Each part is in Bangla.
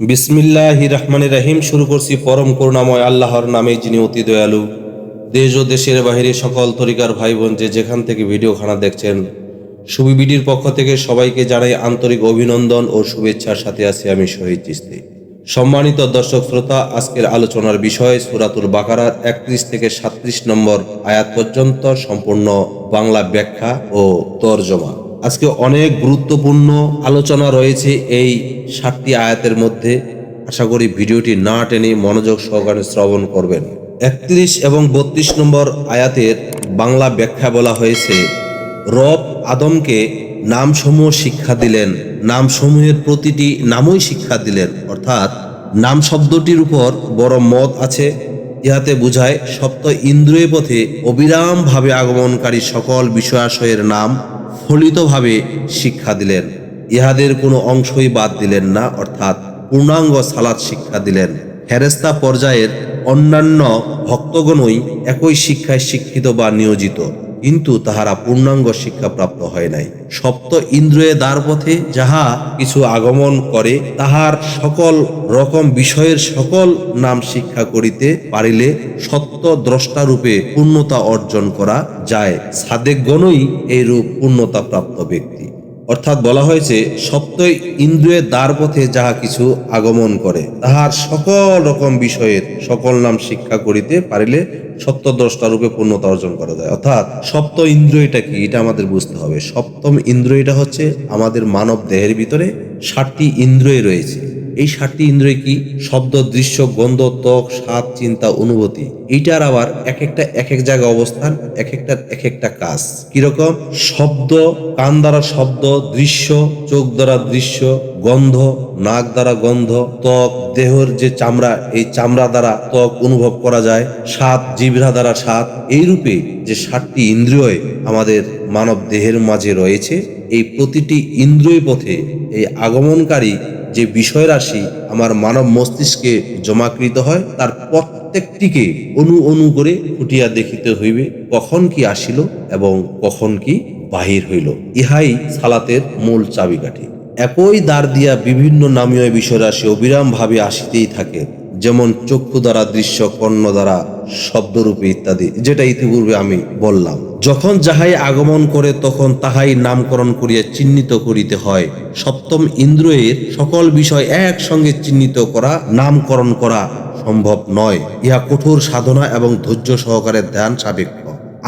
বিসমিল্লাহ রহমান রাহিম শুরু করছি পরম করুণাময় আল্লাহর নামে যিনি অতি দয়ালু। দেশ ও দেশের বাহিরে সকল তরিকার ভাই বোন যে যেখান থেকে ভিডিও খানা দেখছেন, সুবি বিডির পক্ষ থেকে সবাইকে জানাই আন্তরিক অভিনন্দন ও শুভেচ্ছার সাথে আছি আমি শহীদ চিস্তি সম্মানিত দর্শক শ্রোতা, আজকের আলোচনার বিষয় সুরাতুল বাকারার একত্রিশ থেকে সাত্রিশ নম্বর আয়াত পর্যন্ত সম্পূর্ণ বাংলা ব্যাখ্যা ও তর্জমা। আজকে অনেক গুরুত্বপূর্ণ আলোচনা রয়েছে এই সাতটি আয়াতের মধ্যে। আশা করি ভিডিওটি না টেনে মনোযোগ সহকারে শ্রবণ করবেন। একত্রিশ এবং বত্রিশ নম্বর আয়াতের বাংলা ব্যাখ্যা বলা হয়েছে, রব আদমকে নামসমূহ শিক্ষা দিলেন, নামসমূহের প্রতিটি নামই শিক্ষা দিলেন। অর্থাৎ নাম শব্দটির উপর বড় মত আছে, ইহাতে বুঝায় সপ্ত ইন্দ্রিয় পথে অবিরামভাবে আগমনকারী সকল বিষয়াশয়ের নাম ফলিতভাবে শিক্ষা দিলেন। ইহাদের কোনো অংশই বাদ দিলেন না, অর্থাৎ পূর্ণাঙ্গ সালাদ শিক্ষা দিলেন। ফেরেস্তা পর্যায়ের অন্যান্য ভক্তগণই একই শিক্ষায় শিক্ষিত বা নিয়োজিত। কিন্তু তাহারা পূর্ণাঙ্গ শিক্ষা প্রাপ্ত হয় নাই। সপ্ত ইন্দ্রিয়ে দ্বার পথে যাহা কিছু আগমন করে, তাহার সকল রকম বিষয়ের সকল নাম শিক্ষা করিতে পারিলে সত্য দ্রষ্টারূপে পূর্ণতা অর্জন করা যায়। সাদেকগণই এই রূপ পূর্ণতা প্রাপ্ত ব্যক্তি। অর্থাৎ বলা হয়েছে সপ্ত ইন্দ্রিয়ের দ্বার পথে যাহা কিছু আগমন করে, তাহার সকল রকম বিষয়ের সকল নাম শিক্ষা করিতে পারিলে সত্যদ্রষ্টা রূপে পূর্ণতা অর্জন করা যায়। অর্থাৎ সপ্ত ইন্দ্রিয়টা কি, এটা আমাদের বুঝতে হবে। সপ্তম ইন্দ্রিয়টা হচ্ছে আমাদের মানব দেহের ভিতরে ষাটটি ইন্দ্রিয় রয়েছে। এই সাতটি ইন্দ্রিয় কি? শব্দ, দৃশ্য, গন্ধ, ত্বক, স্বাদ, চিন্তা, অনুভূতি। এইটার আবার এক একটা এক এক জায়গায় অবস্থান এক একটার এক একটা কাজ। কীরকম? শব্দ, কান দ্বারা শব্দ, দৃশ্য, চোখ দ্বারা দৃশ্য, গন্ধ, নাক দ্বারা গন্ধ, ত্বক, দেহর যে চামড়া, এই চামড়া দ্বারা ত্বক অনুভব করা যায়, স্বাদ, জিভরা দ্বারা স্বাদ এই রূপে যে সাতটি ইন্দ্রিয় আমাদের মানব দেহের মাঝে রয়েছে, এই প্রতিটি ইন্দ্রিয় পথে এই আগমনকারী যে বিষয় রাশি আমার মানব মস্তিষ্কে জমাকৃত হয়, তার প্রত্যেকটিকে অনু অনু করে ফুটিয়া দেখিতে হইবে, কখন কি আসিল এবং কখন কি বাহির হইল। ইহাই সালাতের মূল চাবিকাঠি। একই দ্বার দিয়া বিভিন্ন নামীয় বিষয় রাশি অবিরাম ভাবে আসিতেই থাকে, যেমন চক্ষু দ্বারা দৃশ্য, কর্ণ দ্বারা শব্দরূপে ইত্যাদি, যেটা ইতিপূর্বে আমি বললাম। যখন যাহাই আগমন করে তখন তাহাই নামকরণ করিয়া চিহ্নিত করিতে হয়। সপ্তম ইন্দ্রিয়ের সকল বিষয় একসঙ্গে চিহ্নিত করা, নামকরণ করা সম্ভব নয়। ইহা কঠোর সাধনা এবং ধৈর্য সহকারে ধ্যান সাপেক্ষ।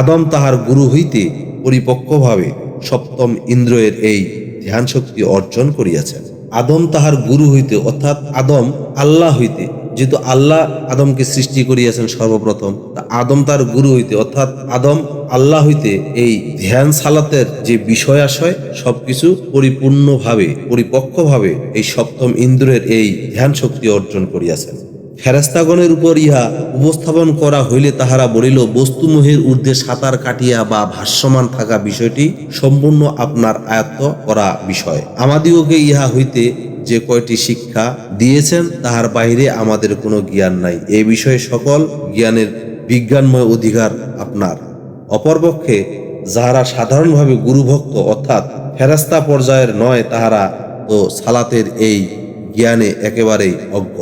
আদম তাহার গুরু হইতে পরিপক্কভাবে সপ্তম ইন্দ্রিয়ের এই ধ্যান শক্তি অর্জন করিয়াছেন। আদম তাহার গুরু হইতে অর্থাৎ আদম আল্লাহ হইতে যেহেতু আল্লাহ আদমকে সৃষ্টি করিয়াছেন সর্বপ্রথম, তা আদম তার গুরু হইতে, অর্থাৎ আদম আল্লাহ হইতে এই ধ্যান সালাতের যে বিষয় আশয়, সবকিছু পরিপূর্ণভাবে, পরিপক্কভাবে এই সপ্তম ইন্দ্রের এই ধ্যান শক্তি অর্জন করিয়াছেন। ফেরাস্তাগণের উপর ইহা উপস্থাপন করা হইলে তাহারা বলিল, বস্তুমোহের ঊর্ধ্বে সাঁতার কাটিয়া বা ভাষ্যমান থাকা বিষয়টি সম্পূর্ণ আপনার আয়ত্ত করা বিষয়। আমাদিগকে ইহা হইতে যে কয়টি শিক্ষা দিয়েছেন, তাহার বাইরে আমাদের কোনো জ্ঞান নাই। এ বিষয়ে সকল জ্ঞানের বিজ্ঞানময় অধিকার আপনার। অপরপক্ষে যাহারা সাধারণভাবে গুরুভক্ত, অর্থাৎ ফেরাস্তা পর্যায়ের নয়, তাহারা তো সালাতের এই জ্ঞানে একেবারেই অজ্ঞ।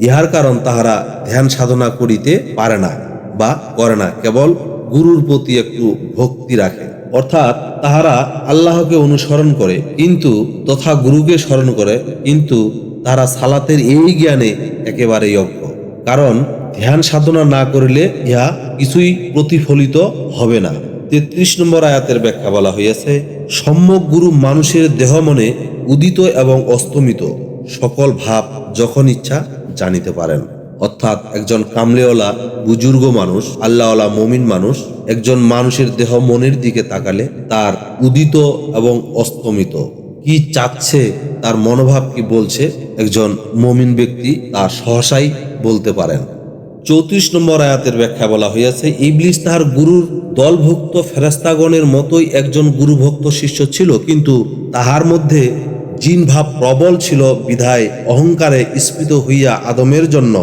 ইহার কারণ তাহারা ধ্যান সাধনা করিতে পারে না বা করে না, কেবল গুরুর প্রতি একটু ভক্তি রাখে। অর্থাৎ তাহারা আল্লাহকে অনুসরণ করে, কিন্তু তথা গুরুকে স্মরণ করে, কিন্তু তারা সালাতের এই জ্ঞানে একেবারেই অজ্ঞ। কারণ ধ্যান সাধনা না করিলে ইহা কিছুই প্রতিফলিত হবে না। তেত্রিশ নম্বর আয়াতের ব্যাখ্যা বলা হইয়াছে, সম্যক গুরু মানুষের দেহ মনে উদিত এবং অস্তমিত। সকল ভাব যখন ইচ্ছা জানিতে পারেন। অর্থাৎ একজন কামলেওয়ালা বুজুর্গ মানুষ, আল্লাহওয়ালা মমিন মানুষ, একজন মানুষের দেহ মনের দিকে তাকালে তার উদিত এবং অস্তমিত। কি চাচ্ছে তার মনোভাব কি বলছে একজন মমিন ব্যক্তি তার সহসাই বলতে পারেন। চৌত্রিশ নম্বর আয়াতের ব্যাখ্যা বলা হইয়াছে, ইবলিস তাহার গুরুর দলভুক্ত ফেরাস্তাগণের মতোই একজন গুরুভক্ত শিষ্য ছিল, কিন্তু তাহার মধ্যে জিন ভাব প্রবল ছিল, বিধায় অহংকারে স্ফীত হইয়া আদমের জন্য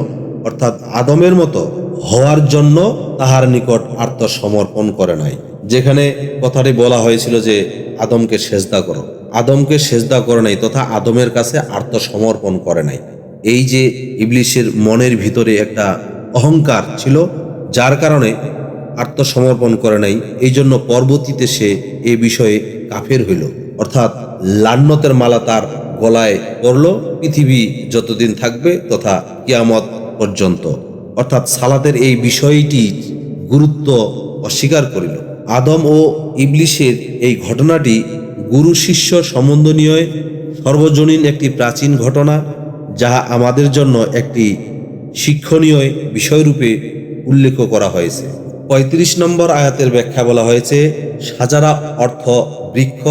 অর্থাৎ আদমের মতো হওয়ার জন্য তাহার নিকট আত্মসমর্পণ করে নাই। যেখানে কথাটি বলা হয়েছিল যে, আদমকে সেজদা করো। আদমকে সেজদা করে নাই তথা আদমের কাছে আত্মসমর্পণ করে নাই। এই যে ইবলিশের মনের ভিতরে একটা অহংকার ছিল, যার কারণে আত্মসমর্পণ করে নাই, এই জন্য পরবর্তীতে সে এ বিষয়ে কাফের হইল। অর্থাৎ লান্নতের মালা তার গলায় পড়ল পৃথিবী যতদিন থাকবে তথা কিয়ামত পর্যন্ত, অর্থাৎ সালাতের এই বিষয়টি গুরুত্ব অস্বীকার করিল। আদম ও ইবলিশের এই ঘটনাটি গুরু শিষ্য সম্বন্ধনীয় সর্বজনীন একটি প্রাচীন ঘটনা, যাহা আমাদের জন্য একটি শিক্ষণীয় বিষয়রূপে উল্লেখ করা হয়েছে। পঁয়ত্রিশ নম্বর আয়াতের ব্যাখ্যা বলা হয়েছে, সাজারা অর্থ বৃক্ষ,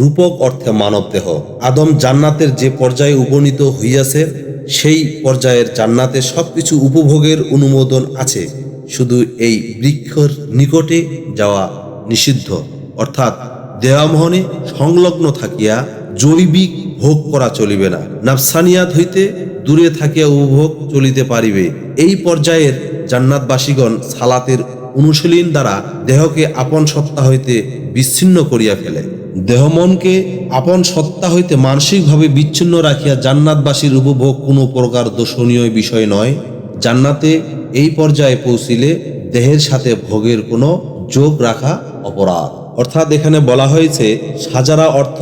রূপক অর্থে মানবদেহ। আদম জান্নাতের যে পর্যায়ে উপনীত হইয়াছে সেই পর্যায়ের জান্নাতে সবকিছু উপভোগের অনুমোদন আছে। শুধু এই বৃক্ষর নিকটে যাওয়া নিষিদ্ধ। অর্থাৎ দেওয়ামোহনে সংলগ্ন থাকিয়া জৈবিক ভোগ করা চলিবে না। নাফসানিয়াত হইতে দূরে থাকিয়া উপভোগ চলিতে পারিবে। এই পর্যায়ের জান্নাতবাসীগণ সালাতের অনুশীলন দ্বারা দেহকে আপন সত্তা হইতে বিচ্ছিন্ন করিয়া ফেলে। দেহ মনকে আপন সত্তা হইতে মানসিকভাবে বিচ্ছিন্ন রাখিয়া জান্নাতবাসীর উপভোগ কোনো প্রকার দোষণীয় বিষয় নয়। জান্নাতে এই পর্যায়ে পৌঁছিলে দেহের সাথে ভোগের কোনো যোগ রাখা অপরাধ। অর্থাৎ এখানে বলা হয়েছে, সাজারা অর্থ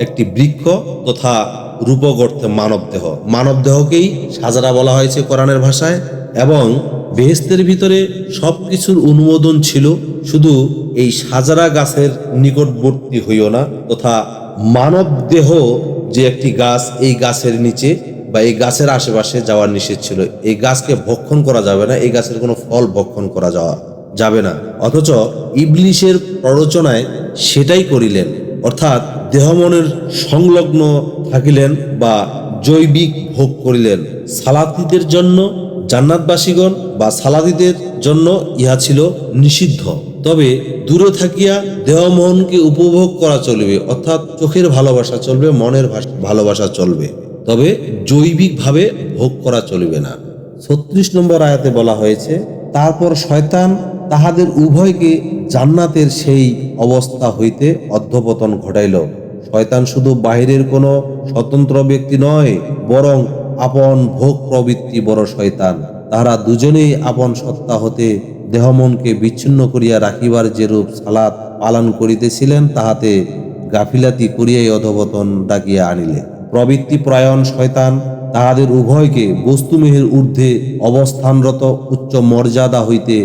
একটি বৃক্ষ তথা রূপক অর্থে মানব দেহ। মানব দেহকেই সাজারা বলা হয়েছে কোরআনের ভাষায় এবং বেহেস্তের ভিতরে সব কিছুর অনুমোদন ছিল শুধু এই সাজারা গাছের নিকটবর্তী হইও না, তথা মানব দেহ যে একটি গাছ এই গাছের নিচে বা এই গাছের আশেপাশে যাওয়ার নিষেধ ছিল, এই গাছকে ভক্ষণ করা যাবে না, এই গাছের কোনো ফল ভক্ষণ করা যাওয়া যাবে না। অথচ ইবলিশের প্ররোচনায় সেটাই করিলেন, অর্থাৎ দেহমনের সংলগ্ন থাকিলেন বা জৈবিক ভোগ করিলেন। সালাতিদের জন্য জান্নাতবাসীগণ বা সালাদিদের জন্য ইহা ছিল নিষিদ্ধ। তবে দূরে থাকিয়া দেহমনকে উপভোগ করা চলবে, অর্থাৎ চোখের ভালোবাসা চলবে, মনের ভালোবাসা চলবে। তবে জৈবিকভাবে ভোগ করা চলবে না। ছত্রিশ নম্বর আয়াতে বলা হয়েছে, তারপর শয়তান তাহাদের উভয়কে জান্নাতের সেই অবস্থা হইতে অধ্যপতন ঘটাইল। শয়তান শুধু বাহিরের কোনো স্বতন্ত্র ব্যক্তি নয়, বরং আপন ভোগ প্রবৃত্তি বড় শয়তান। তাহারা দুজনেই আপন সত্তা হতে দেহমনকে বিচ্ছিন্ন করিয়া রাখিবার যেরূপ সালাত পালন করিতেছিলেন, তাহাতে গাফিলাতি করিয়াই অধবতন ডাকিয়া আনিলে। প্রবৃত্তি প্রয়ণ শয়তান তাহাদের উভয়কে বস্তুমেহের ঊর্ধ্বে অবস্থানরত উচ্চ মর্যাদা হইতে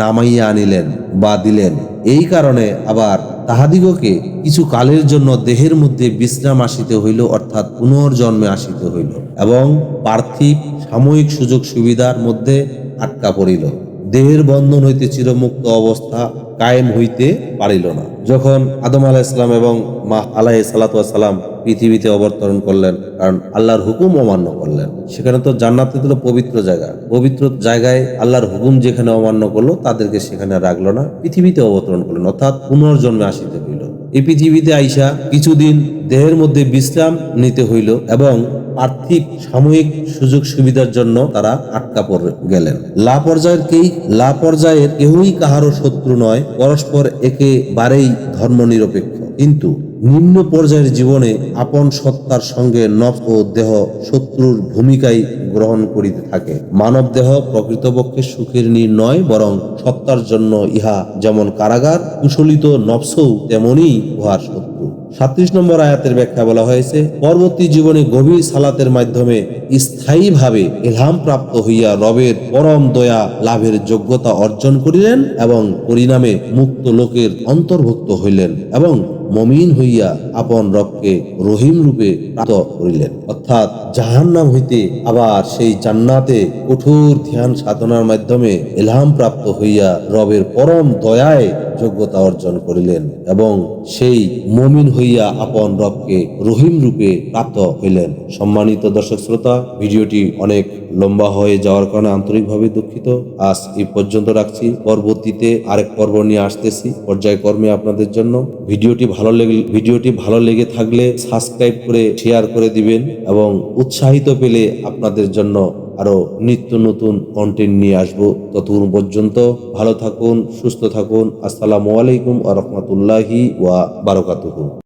নামাইয়া আনিলেন বা দিলেন। এই কারণে আবার তাহাদিগকে কিছু কালের জন্য দেহের মধ্যে বিশ্রাম আসিতে হইল, অর্থাৎ পুনর্জন্মে আসিতে হইল এবং পার্থিব সাময়িক সুযোগ সুবিধার মধ্যে আটকা পড়িল। দেহের বন্ধন হইতে চিরমুক্ত অবস্থা কায়েম হইতে পারিল না। যখন আদম আলাহ ইসলাম এবং মা আলাহ সালাম পৃথিবীতে অবতরণ করলেন, কারণ আল্লাহর হুকুম অমান্য করলেন, সেখানে তো জান্নাতে তো পবিত্র জায়গা। পবিত্র জায়গায় আল্লাহর হুকুম যেখানে অমান্য করল, তাদেরকে সেখানে রাখল না, পৃথিবীতে অবতরণ করলেন, অর্থাৎ পুনর্জন্মে আসিতে হইল। এই পৃথিবীতে আইসা কিছুদিন দেহের মধ্যে বিশ্রাম নিতে হইল এবং আর্থিক, সাময়িক সুযোগ সুবিধার জন্য তারা আটকা পড়ে গেলেন। লা পর্যায়ের কেই লা পর্যায়ের কেউই কাহারও শত্রু নয়, পরস্পর একেবারেই ধর্ম নিরপেক্ষ কিন্তু নিম্ন পর্যায়ের জীবনে আপন সত্তার সঙ্গে নফ ও দেহ শত্রুর ভূমিকায় গ্রহণ করিতে থাকে। মানব দেহ প্রকৃতপক্ষে সুখের নির্ণয় বরং সত্তার জন্য ইহা যেমন কারাগার, কুশলিত নফসও তেমনই উহার শত্রু। সাত্রিশ নম্বর আয়াতের ব্যাখ্যা বলা হয়েছে, পরবর্তী জীবনে গভীর সালাতের মাধ্যমে স্থায়ীভাবে এলহাম প্রাপ্ত হইয়া রবের পরম দয়া লাভের যোগ্যতা অর্জন করিলেন এবং পরিণামে মুক্ত লোকের অন্তর্ভুক্ত হইলেন এবং মমিন হইয়া আপন রবকে রহিম রূপে প্রাপ্ত করিলেন। অর্থাৎ জাহান্নাম হইতে আবার সেই জান্নাতে কঠোর ধ্যান সাধনার মাধ্যমে এলহাম প্রাপ্ত হইয়া রবের পরম দয়ায় যোগ্যতা অর্জন করিলেন এবং সেই মমিন হইয়া আপন রবকে রহিম রূপে প্রাপ্ত হইলেন। সম্মানিত দর্শক শ্রোতা, ভিডিওটি অনেক লম্বা হয়ে যাওয়ার কারণে আন্তরিকভাবে দুঃখিত। আজ এই পর্যন্ত রাখছি। পরবর্তীতে আরেক পর্ব নিয়ে আসতেছি পর্যায়ক্রমে আপনাদের জন্য। ভিডিওটি ভালো লেগে, ভিডিওটি ভালো লেগে থাকলে সাবস্ক্রাইব করে, শেয়ার করে দিবেন এবং উৎসাহিত পেলে আপনাদের জন্য আরও নিত্য নতুন কন্টেন্ট নিয়ে আসব। ততক্ষণ পর্যন্ত ভালো থাকুন, সুস্থ থাকুন। আসসালামু আলাইকুম আ রহমতুল্লাহি ওয়া বারকাতুহু।